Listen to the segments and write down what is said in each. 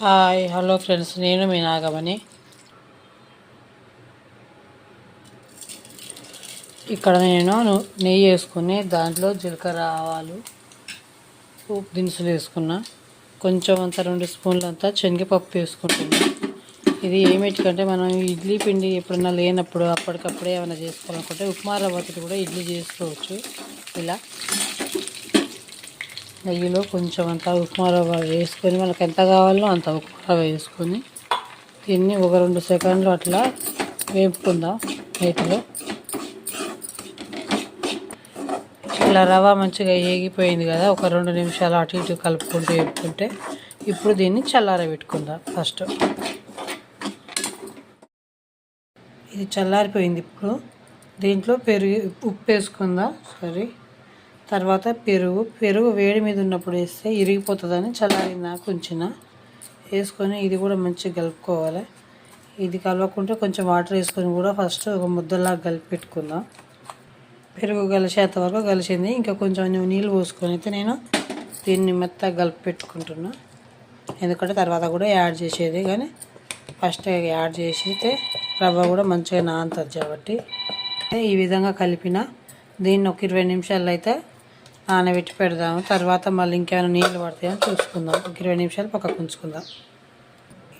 Hi hello friends నేను మీ నాగమణి. ఇక్కడ నేను నెయ్యి వేసుకుని దాంట్లో జీలకర్ర ఆవాలు ఉప్పు దినుసులు వేసుకున్నా. కొంచెం అంత రెండు స్పూన్లు అంతా శనగపప్పు వేసుకుంటున్నా. ఇది ఏమిటికంటే మనం ఇడ్లీ పిండి ఎప్పుడన్నా లేనప్పుడు అప్పటికప్పుడే ఏమైనా చేసుకోవాలనుకుంటే ఉప్మా రవ్వతో కూడా ఇడ్లీ చేసుకోవచ్చు. ఇలా. నెయ్యిలో కొంచెం అంత ఉప్మా రవ్వ వేసుకొని మనకు ఎంత కావాలో అంత ఉప్మా రవ్వ వేసుకొని దీన్ని ఒక రెండు సెకండ్లు అట్లా వేపుకుందాం నేతిలో ఇలా రవ్వ మంచిగా ఏగిపోయింది కదా ఒక రెండు నిమిషాలు అటు ఇటు కలుపుకుంటూ వేపుకుంటే ఇప్పుడు దీన్ని చల్లారబెట్టుకుందాం ఫస్ట్. ఇది చల్లారిపోయింది ఇప్పుడు. దీంట్లో పెరుగు ఉప్పు వేసుకుందాం. సారీ తర్వాత పెరుగు. పెరుగు వేడి మీద ఉన్నప్పుడు వేస్తే ఇరిగిపోతుందని చల్లారిందాక ఉంచిన. వేసుకొని ఇది కూడా మంచిగా కలుపుకోవాలి. ఇది కలవకుంటే కొంచెం వాటర్ వేసుకొని కూడా ఫస్ట్ ఒక ముద్దలాగా కలిపి పెట్టుకుందాం. పెరుగు కలిసేంత వరకు కలిసింది. ఇంకా కొంచెం నీళ్ళు పోసుకొని అయితే నేను దీన్ని మెత్తగా కలిపి పెట్టుకుంటున్నా. ఎందుకంటే తర్వాత కూడా యాడ్ చేసేది. కానీ ఫస్ట్ యాడ్ చేసితే రవ్వ కూడా మంచిగా నానుతుంది కాబట్టి. ఈ విధంగా కలిపిన దీన్ని ఒక ఇరవై నిమిషాలు అయితే నానబెట్టి పెడదాము. తర్వాత మళ్ళీ ఇంకేమైనా నీళ్ళు పడతాయని చూసుకుందాం. ఒక ఇరవై నిమిషాలు పక్కకు ఉంచుకుందాం.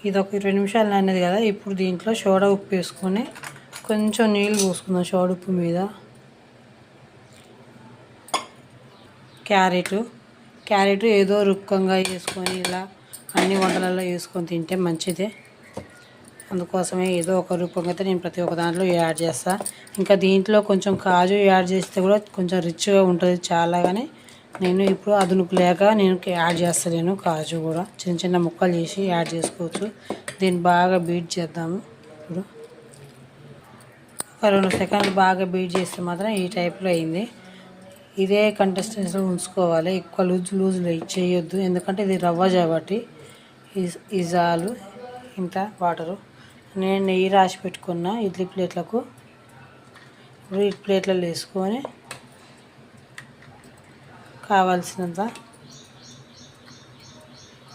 ఇది ఒక ఇరవై నిమిషాలు నానేది కదా. ఇప్పుడు దీంట్లో సోడా ఉప్పు వేసుకొని కొంచెం నీళ్ళు పోసుకుందాం సోడా ఉప్పు మీద. క్యారెట్. క్యారెట్ ఏదో రుక్కంగా వేసుకొని ఇలా అన్ని వంటలలో వేసుకొని తింటే మంచిదే. అందుకోసమే ఏదో ఒక రూపంగా అయితే నేను ప్రతి ఒక్క దాంట్లో యాడ్ చేస్తా. ఇంకా దీంట్లో కొంచెం కాజు యాడ్ చేస్తే కూడా కొంచెం రిచ్గా ఉంటుంది చాలా కానీ నేను ఇప్పుడు అదునుకు లేక నేను యాడ్ చేస్తలేను కాజు కూడా. చిన్న చిన్న ముక్కలు చేసి యాడ్ చేసుకోవచ్చు. దీన్ని బాగా బీట్ చేద్దాము. ఇప్పుడు ఒక రెండు సెకండ్లు బాగా బీట్ చేస్తే మాత్రం ఈ టైప్లో అయింది. ఇదే కంటెస్టెన్స్లో ఉంచుకోవాలి. ఎక్కువ లూజ్ లూజ్ చేయొద్దు. ఎందుకంటే ఇది రవ్వ కాబట్టి ఈ- ఈ జాలు ఇంత వాటరు. నేను నెయ్యి రాసి పెట్టుకున్న ఇడ్లీ ప్లేట్లకు. ఇప్పుడు ఇడ్లీ ప్లేట్లలో వేసుకొని కావాల్సినంత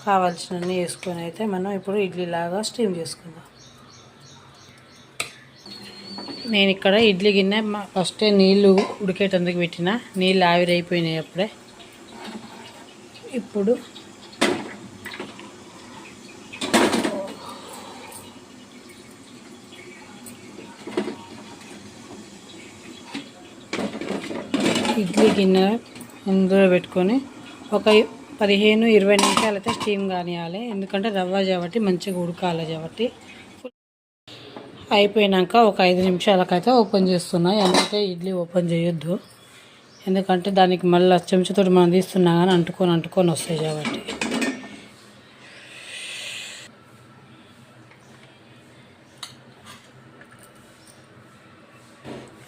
కావాల్సినన్ని వేసుకొని అయితే మనం ఇప్పుడు ఇడ్లీ లాగా స్టీమ్ చేసుకుందాం. నేను ఇక్కడ ఇడ్లీ గిన్నె మా- ఫస్టే నీళ్ళు ఉడికేటందుకు పెట్టిన నీళ్ళు ఆవిరైపోయినాయి అప్పుడే. ఇప్పుడు ఇడ్లీ గిన్నె అందులో పెట్టుకొని ఒక పదిహేను ఇరవై నిమిషాలు అయితే స్టీమ్ కానివ్వాలి ఎందుకంటే రవ్వ కాబట్టి మంచిగా ఉడకాలి కాబట్టి. అయిపోయినాక ఒక ఐదు నిమిషాలకైతే ఓపెన్ చేస్తున్నా. ఎందుకంటే ఇడ్లీ ఓపెన్ చేయొద్దు. ఎందుకంటే దానికి మళ్ళీ చెంచాతో మనం తీస్తున్నా కానీ అంటుకొని అంటుకొని వస్తాయి కాబట్టి.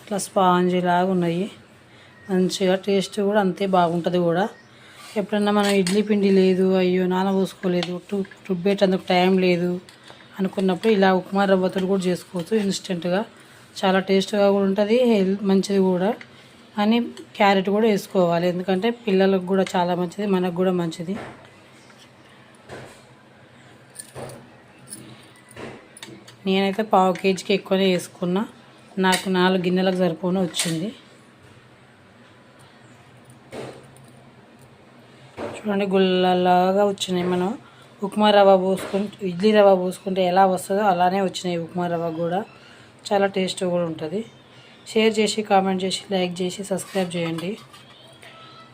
ఇట్లా స్పాంజీ లాగా ఉన్నాయి. మంచిగా టేస్ట్ కూడా అంతే బాగుంటుంది కూడా. ఎప్పుడన్నా మనం ఇడ్లీ పిండి లేదు అయ్యో నానబోసుకోలేదు రుబ్బేటందుకు టైం లేదు అనుకున్నప్పుడు ఇలా ఉప్మా రవ్వతో కూడా చేసుకోవచ్చు ఇన్స్టెంట్గా చాలా టేస్ట్గా కూడా ఉంటుంది హెల్త్ మంచిది కూడా. అని క్యారెట్ కూడా వేసుకోవాలి ఎందుకంటే పిల్లలకు కూడా చాలా మంచిది మనకు కూడా మంచిది. నేనైతే పావు కేజీకి ఎక్కువనే వేసుకున్నా. నాకు నాలుగు గిన్నెలకు సరిపోను వచ్చింది. చూడండి గుల్లలాగా వచ్చినాయి మనం. ఉప్మా రవ్వ పోసుకుంటే ఇడ్లీ రవ్వ పోసుకుంటే ఎలా వస్తుందో అలానే వచ్చినాయి ఉప్మా రవ్వ కూడా. చాలా టేస్ట్ కూడా ఉంటుంది. షేర్ చేసి కామెంట్ చేసి లైక్ చేసి సబ్స్క్రైబ్ చేయండి.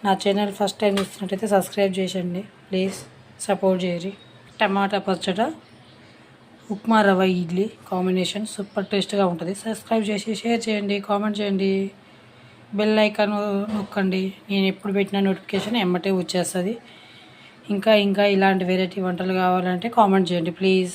నా ఛానల్ ఫస్ట్ టైం చూస్తున్నట్టయితే సబ్స్క్రైబ్ చేయండి ప్లీజ్ సపోర్ట్ చేయరి టమాటా పచ్చడి ఉప్మా రవ్వ ఇడ్లీ కాంబినేషన్ సూపర్ టేస్ట్గా ఉంటుంది. సబ్స్క్రైబ్ చేసి షేర్ చేయండి కామెంట్ చేయండి. బెల్ ఐకాన్ నొక్కండి. నేను ఎప్పుడు పెట్టిన నోటిఫికేషన్ ఎమ్మటే వచ్చేస్తుంది. ఇంకా ఇంకా ఇలాంటి వెరైటీ వంటలు కావాలంటే కామెంట్ చేయండి ప్లీజ్